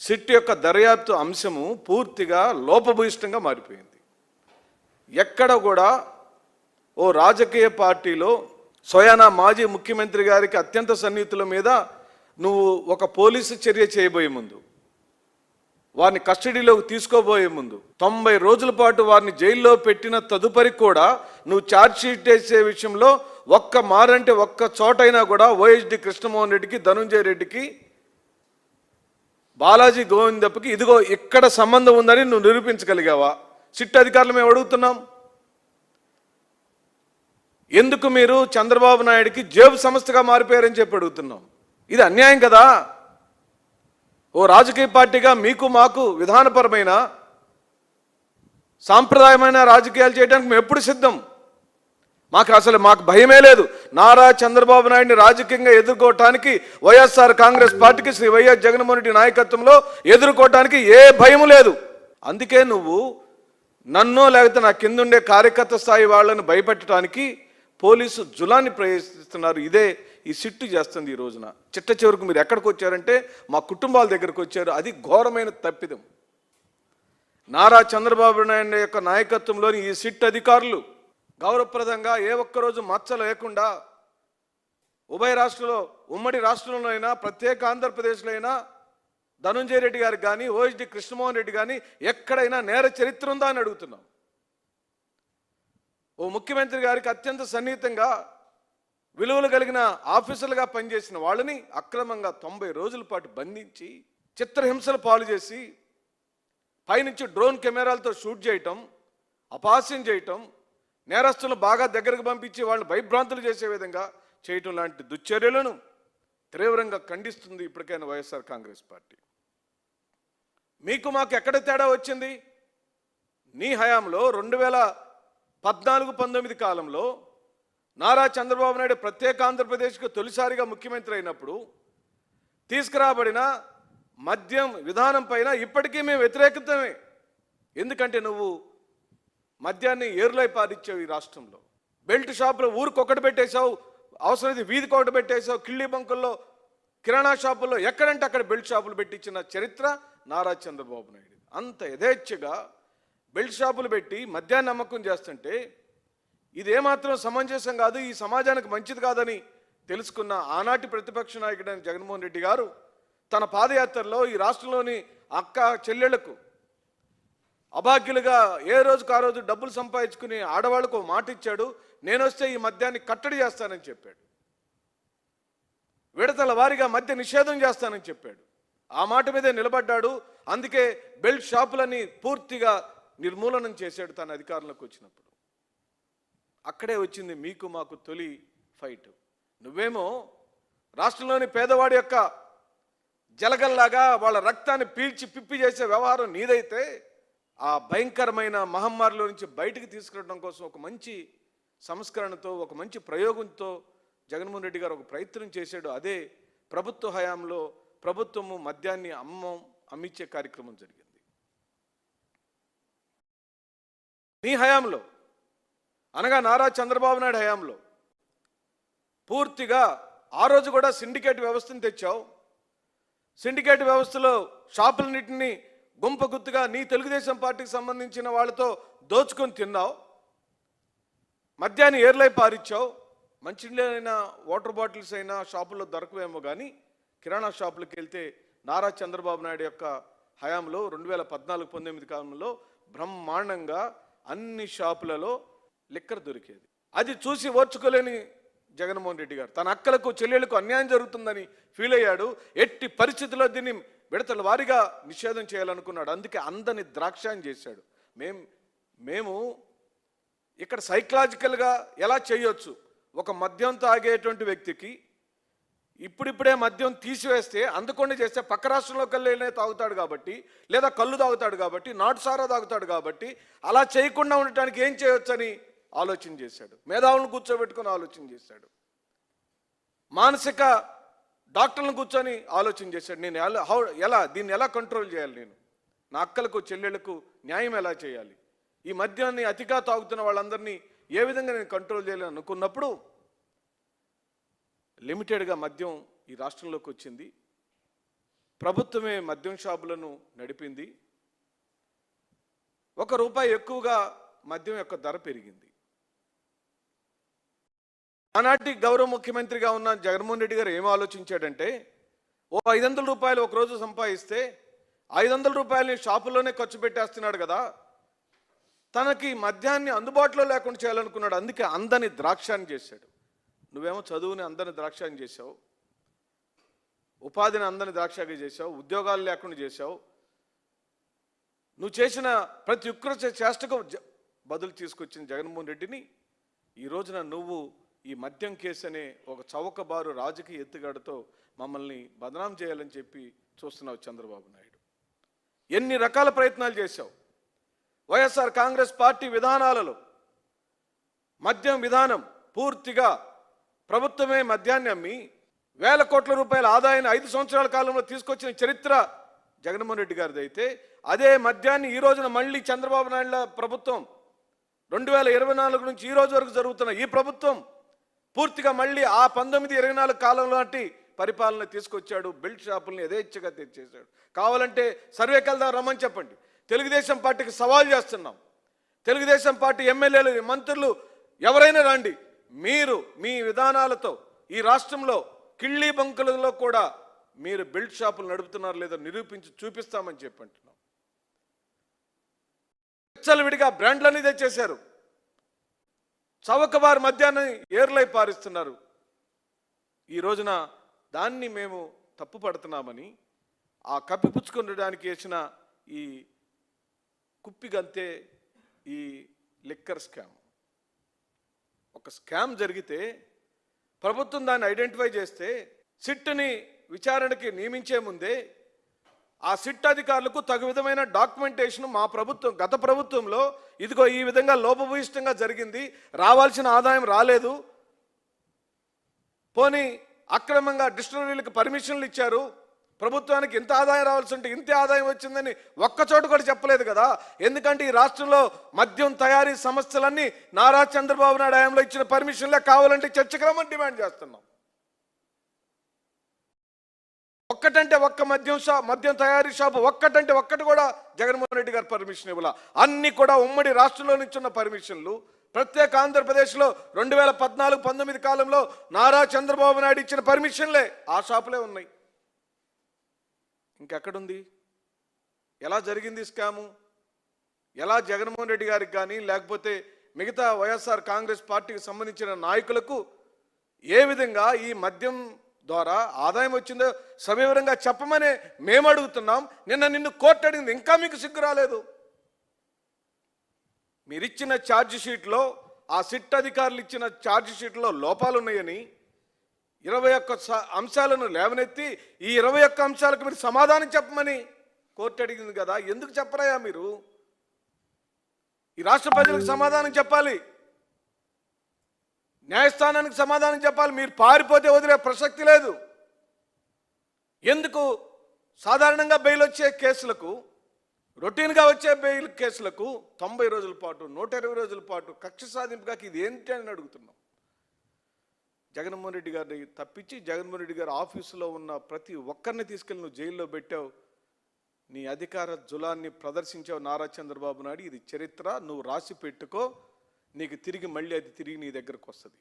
SIT యొక్క దర్యాప్తు అంశము పూర్తిగా లోపభూయిష్టంగా మారిపోయింది. ఎక్కడ కూడా ఓ రాజకీయ పార్టీలో స్వయానా మాజీ ముఖ్యమంత్రి గారికి అత్యంత సన్నిహితుల మీద నువ్వు ఒక పోలీసు చర్య చేయబోయే ముందు వారిని కస్టడీలోకి తీసుకోబోయే ముందు తొంభై రోజుల పాటు వారిని జైల్లో పెట్టిన తదుపరి కూడా నువ్వు ఛార్జ్షీట్ వేసే విషయంలో ఒక్క మారంటే ఒక్క చోటైనా కూడా ఓఎస్డి కృష్ణమోహన్ రెడ్డికి ధనుంజయ రెడ్డికి బాలాజీ గోవిందప్పకి ఇదిగో ఇక్కడ సంబంధం ఉందని నువ్వు నిరూపించగలిగావా? సిట్ అధికారులు మేము అడుగుతున్నాం. ఎందుకు మీరు చంద్రబాబు నాయుడికి జేబు సంస్థగా మారిపోయారని చెప్పి అడుగుతున్నాం. ఇది అన్యాయం కదా? ఓ రాజకీయ పార్టీగా మీకు మాకు విధానపరమైన సాంప్రదాయమైన రాజకీయాలు చేయడానికి మేము ఎప్పుడు సిద్ధం? మాకు అసలు మాకు భయమే లేదు. నారా చంద్రబాబు నాయుడిని రాజకీయంగా ఎదుర్కోవటానికి వైఎస్ఆర్ కాంగ్రెస్ పార్టీకి శ్రీ వైఎస్ జగన్మోహన్ రెడ్డి నాయకత్వంలో ఎదుర్కోవటానికి ఏ భయం లేదు. అందుకే నువ్వు నన్ను లేకపోతే నా కిందుండే కార్యకర్త స్థాయి వాళ్ళని భయపెట్టడానికి పోలీసు జులాన్ని ప్రయత్నిస్తున్నారు. ఇదే ఈ సిట్టు చేస్తుంది ఈ రోజున. చిట్ట చివరికి మీరు ఎక్కడికి వచ్చారంటే మా కుటుంబాల దగ్గరకు వచ్చారు. అది ఘోరమైన తప్పిదం. నారా చంద్రబాబు నాయుడు యొక్క నాయకత్వంలోని ఈ సిట్ అధికారులు గౌరవప్రదంగా ఏ ఒక్కరోజు మచ్చ లేకుండా ఉభయ రాష్ట్రంలో ఉమ్మడి రాష్ట్రంలో అయినా ప్రత్యేక ఆంధ్రప్రదేశ్లో అయినా ధనుంజయ రెడ్డి గారికి కానీ ఓఎస్డి కృష్ణమోహన్ రెడ్డి కానీ ఎక్కడైనా నేర చరిత్ర ఉందా అని అడుగుతున్నాం. ఓ ముఖ్యమంత్రి గారికి అత్యంత సన్నిహితంగా విలువలు కలిగిన ఆఫీసర్లుగా పనిచేసిన వాళ్ళని అక్రమంగా తొంభై రోజుల పాటు బంధించి చిత్రహింసలు పాలు చేసి పైనుంచి డ్రోన్ కెమెరాలతో షూట్ చేయటం అపాస్యం చేయటం నేరస్తులను బాగా దగ్గరకు పంపించి వాళ్ళని భయభ్రాంతులు చేసే విధంగా చేయటం లాంటి దుశ్చర్యలను తీవ్రంగా ఖండిస్తుంది ఇప్పటికైనా వైఎస్ఆర్ కాంగ్రెస్ పార్టీ. మీకు మాకు ఎక్కడ తేడా వచ్చింది? నీ హయాంలో రెండు వేల పద్నాలుగు పంతొమ్మిది కాలంలో నారా చంద్రబాబు నాయుడు ప్రత్యేక ఆంధ్రప్రదేశ్కు తొలిసారిగా ముఖ్యమంత్రి అయినప్పుడు తీసుకురాబడిన మద్యం విధానం పైన ఇప్పటికీ మేము వ్యతిరేకతమే. ఎందుకంటే నువ్వు మద్యాన్ని ఏరులై పారించావు ఈ రాష్ట్రంలో. బెల్ట్ షాపులో ఊరికొకటి పెట్టేశావు అవసరమైతే వీధికి ఒకటి పెట్టేశావు కిళ్ళి బంకుల్లో కిరాణా షాపుల్లో ఎక్కడంటే అక్కడ బెల్ట్ షాపులు పెట్టించిన చరిత్ర నారా చంద్రబాబు నాయుడు. అంత యథేచ్ఛగా బెల్ట్ షాపులు పెట్టి మద్యాన్ని నమ్మకం చేస్తుంటే ఇదేమాత్రం సమంజసం కాదు ఈ సమాజానికి మంచిది కాదని తెలుసుకున్న ఆనాటి ప్రతిపక్ష నాయకుడైన జగన్మోహన్ రెడ్డి గారు తన పాదయాత్రలో ఈ రాష్ట్రంలోని అక్క చెల్లెళ్ళకు అభాగ్యులుగా ఏ రోజుకు ఆ రోజు డబ్బులు సంపాదించుకుని ఆడవాళ్ళకు మాట ఇచ్చాడు నేను వస్తే ఈ మద్యాన్ని కట్టడి చేస్తానని చెప్పాడు. విడతల వారీగా మద్య నిషేధం చేస్తానని చెప్పాడు. ఆ మాట మీదే నిలబడ్డాడు అందుకే బెల్ట్ షాపులని పూర్తిగా నిర్మూలనం చేశాడు తన అధికారంలోకి వచ్చినప్పుడు. అక్కడే వచ్చింది మీకు మాకు తొలి ఫైట్. నువ్వేమో రాష్ట్రంలోని పేదవాడి యొక్క జలగల్లాగా వాళ్ళ రక్తాన్ని పీల్చి పిప్పి చేసే వ్యవహారం నీదైతే ఆ భయంకరమైన మహమ్మారిలో నుంచి బయటికి తీసుకురావడం కోసం ఒక మంచి సంస్కరణతో ఒక మంచి ప్రయోగంతో జగన్మోహన్ రెడ్డి గారు ఒక ప్రయత్నం చేశాడు. అదే ప్రభుత్వ హయాంలో ప్రభుత్వము మద్యాన్ని అమ్మం అమ్మిచ్చే కార్యక్రమం జరిగింది. మీ హయాంలో అనగా నారా చంద్రబాబు నాయుడు హయాంలో పూర్తిగా ఆ రోజు కూడా సిండికేట్ వ్యవస్థను తెచ్చావు. సిండికేట్ వ్యవస్థలో షాపులన్నింటినీ గుంప గుత్తుగా నీ తెలుగుదేశం పార్టీకి సంబంధించిన వాళ్ళతో దోచుకొని తిన్నావు. మద్యాన్ని ఏర్లై పారిచ్చావు. మంచినీళ్ళైనా వాటర్ బాటిల్స్ అయినా షాపుల్లో దొరకవేమో కానీ కిరాణా షాపులకు వెళ్తే నారా చంద్రబాబు నాయుడు యొక్క హయాంలో రెండు వేల పద్నాలుగు పంతొమ్మిది కాలంలో బ్రహ్మాండంగా అన్ని షాపులలో లిక్కర్ దొరికేది. అది చూసి ఓర్చుకోలేని జగన్మోహన్ రెడ్డి గారు. తన అక్కలకు చెల్లెళ్ళకు అన్యాయం జరుగుతుందని ఫీల్ అయ్యాడు. ఎట్టి పరిస్థితుల్లో దీన్ని విడతల వారీగా నిషేధం చేయాలనుకున్నాడు. అందుకే అందని ద్రాక్షాన్ని చేశాడు. మేం మేము ఇక్కడ సైకలాజికల్గా ఎలా చేయొచ్చు? ఒక మద్యం తాగేటువంటి వ్యక్తికి ఇప్పుడిప్పుడే మద్యం తీసివేస్తే అందుకుండా చేస్తే పక్క రాష్ట్రంలోకి వెళ్ళే తాగుతాడు కాబట్టి లేదా కళ్ళు తాగుతాడు కాబట్టి నాటు సారా తాగుతాడు కాబట్టి అలా చేయకుండా ఉండటానికి ఏం చేయొచ్చని ఆలోచన చేశాడు. మేధావులను కూర్చోబెట్టుకొని ఆలోచన చేశాడు. మానసిక డాక్టర్లను కూర్చొని ఆలోచన చేశాడు. నేను ఎలా హౌ ఎలా దీన్ని ఎలా కంట్రోల్ చేయాలి నేను? నా అక్కలకు చెల్లెళ్ళకు న్యాయం ఎలా చేయాలి? ఈ మద్యాన్ని అతిగా తాగుతున్న వాళ్ళందరినీ ఏ విధంగా నేను కంట్రోల్ చేయాలని అనుకున్నప్పుడు లిమిటెడ్గా మద్యం ఈ రాష్ట్రంలోకి వచ్చింది. ప్రభుత్వమే మద్యం షాపులను నడిపింది. ఒక రూపాయి ఎక్కువగా మద్యం యొక్క ధర పెరిగింది. ఆనాటి గౌరవ ముఖ్యమంత్రిగా ఉన్న జగన్మోహన్ రెడ్డి గారు ఏం ఆలోచించాడంటే ఓ ఐదు వందల రూపాయలు ఒక రోజు సంపాదిస్తే ఐదు వందల రూపాయలని షాపుల్లోనే ఖర్చు పెట్టేస్తున్నాడు కదా. తనకి మద్యాన్ని అందుబాటులో లేకుండా చేయాలనుకున్నాడు. అందుకే అందని ద్రాక్షాన్ని చేశాడు. నువ్వేమో చదువుని అందని ద్రాక్షాన్ని చేశావు. ఉపాధిని అందని ద్రాక్షగా చేశావు. ఉద్యోగాలు లేకుండా చేశావు. నువ్వు చేసిన ప్రతి ఒక్కరు చేష్టకు బదులు తీసుకొచ్చిన జగన్మోహన్ రెడ్డిని ఈ రోజున నువ్వు ఈ మద్యం కేసు అనే ఒక చౌకబారు రాజకీయ ఎత్తుగడతో మమ్మల్ని బదనాం చేయాలని చెప్పి చూస్తున్నావు చంద్రబాబు నాయుడు. ఎన్ని రకాల ప్రయత్నాలు చేశావు? వైఎస్ఆర్ కాంగ్రెస్ పార్టీ విధానాలలో మద్యం విధానం పూర్తిగా ప్రభుత్వమే మద్యాన్ని అమ్మి వేల కోట్ల రూపాయల ఆదాయాన్ని ఐదు సంవత్సరాల కాలంలో తీసుకొచ్చిన చరిత్ర జగన్మోహన్ రెడ్డి గారిది అయితే అదే మద్యాన్ని ఈ రోజున మళ్ళీ చంద్రబాబు నాయుడు ప్రభుత్వం రెండు వేల ఇరవై నాలుగు నుంచి ఈ రోజు వరకు జరుగుతున్న ఈ ప్రభుత్వం పూర్తిగా మళ్ళీ ఆ పంతొమ్మిది ఇరవై నాలుగు కాలం నాటి పరిపాలన తీసుకొచ్చాడు బెల్ట్ షాపుల్ని యథేచ్ఛగా తెచ్చేశాడు. కావాలంటే సర్వేకి రమ్మని చెప్పండి. తెలుగుదేశం పార్టీకి సవాల్ చేస్తున్నాం. తెలుగుదేశం పార్టీ ఎమ్మెల్యేలు మంత్రులు ఎవరైనా రండి. మీరు మీ విధానాలతో ఈ రాష్ట్రంలో కిళ్ళీ బంకులలో కూడా మీరు బెల్ట్ షాపులు నడుపుతున్నారు లేదో నిరూపించి చూపిస్తామని చెప్పి అంటున్నాం. విడిగా బ్రాండ్లన్నీ తెచ్చేశారు. చవకవారి మధ్యాహ్నం ఏర్లై పారిస్తున్నారు. ఈ రోజున దాన్ని మేము తప్పు పడుతున్నామని ఆ కప్పిపుచ్చుకునడానికి వేసిన ఈ కుప్పిగంతే ఈ లిక్కర్ స్కామ్. ఒక స్కామ్ జరిగితే ప్రభుత్వం దాన్ని ఐడెంటిఫై చేస్తే సిట్ని విచారణకి నియమించే ముందే ఆ సిట్ అధికారులకు తగు విధమైన డాక్యుమెంటేషన్ మా ప్రభుత్వం గత ప్రభుత్వంలో ఇదిగో ఈ విధంగా లోపభూయిష్టంగా జరిగింది రావాల్సిన ఆదాయం రాలేదు. పోనీ అక్రమంగా డిస్టిలరీలకు పర్మిషన్లు ఇచ్చారు. ప్రభుత్వానికి ఇంత ఆదాయం రావాల్సి ఉంటే ఇంత ఆదాయం వచ్చిందని ఒక్కచోట కూడా చెప్పలేదు కదా. ఎందుకంటే ఈ రాష్ట్రంలో మద్యం తయారీ సంస్థలన్నీ నారా చంద్రబాబు నాయుడు హయాంలో ఇచ్చిన పర్మిషన్లే కావాలంటే చర్చకు రమ్మని డిమాండ్ చేస్తున్నాం. ఒక్కటంటే ఒక్క మద్యం షాప్ మద్యం తయారీ షాపు ఒక్కటంటే ఒక్కటి కూడా జగన్మోహన్ రెడ్డి గారు పర్మిషన్ ఇవ్వాల. అన్ని కూడా ఉమ్మడి రాష్ట్రంలో నుంచి ఉన్న పర్మిషన్లు. ప్రత్యేక ఆంధ్రప్రదేశ్లో రెండు వేల పద్నాలుగు పంతొమ్మిది కాలంలో నారా చంద్రబాబు నాయుడు ఇచ్చిన పర్మిషన్లే ఆ షాపులే ఉన్నాయి. ఇంకెక్కడుంది? ఎలా జరిగింది స్కాము? ఎలా జగన్మోహన్ రెడ్డి గారికి కానీ లేకపోతే మిగతా వైఎస్ఆర్ కాంగ్రెస్ పార్టీకి సంబంధించిన నాయకులకు ఏ విధంగా ఈ మద్యం ద్వారా ఆదాయం వచ్చిందో సవివరంగా చెప్పమనే మేము అడుగుతున్నాం. నిన్న నిన్ను కోర్టు అడిగింది ఇంకా మీకు సిగ్గు రాలేదు. మీరిచ్చిన ఛార్జ్ షీట్లో ఆ సిట్ అధికారులు ఇచ్చిన ఛార్జ్ షీట్లో లోపాలు ఉన్నాయని ఇరవై ఒక్క స- అంశాలను లేవనెత్తి ఈ ఇరవై ఒక్క అంశాలకు మీరు సమాధానం చెప్పమని కోర్టు అడిగింది కదా ఎందుకు చెప్పరాయా మీరు? ఈ రాష్ట్ర ప్రజలకు సమాధానం చెప్పాలి. న్యాయస్థానానికి సమాధానం చెప్పాలి. మీరు పారిపోతే వదిలే ప్రసక్తి లేదు. ఎందుకు? సాధారణంగా బెయిల్ వచ్చే కేసులకు రొటీన్గా వచ్చే బెయిల్ కేసులకు తొంభై రోజుల పాటు నూట ఇరవై రోజుల పాటు కక్ష సాధింపుగా ఇది ఏంటి అని అడుగుతున్నాం. జగన్మోహన్ రెడ్డి గారిని తప్పించి జగన్మోహన్ రెడ్డి గారి ఆఫీసులో ఉన్న ప్రతి ఒక్కరిని తీసుకెళ్ళి నువ్వు జైల్లో పెట్టావు. నీ అధికార జులాన్ని ప్రదర్శించావు నారా చంద్రబాబు నాయుడు. ఇది చరిత్ర. నువ్వు రాసి పెట్టుకో. నీకు తిరిగి మళ్ళీ అది తిరిగి నీ దగ్గరకు వస్తుంది.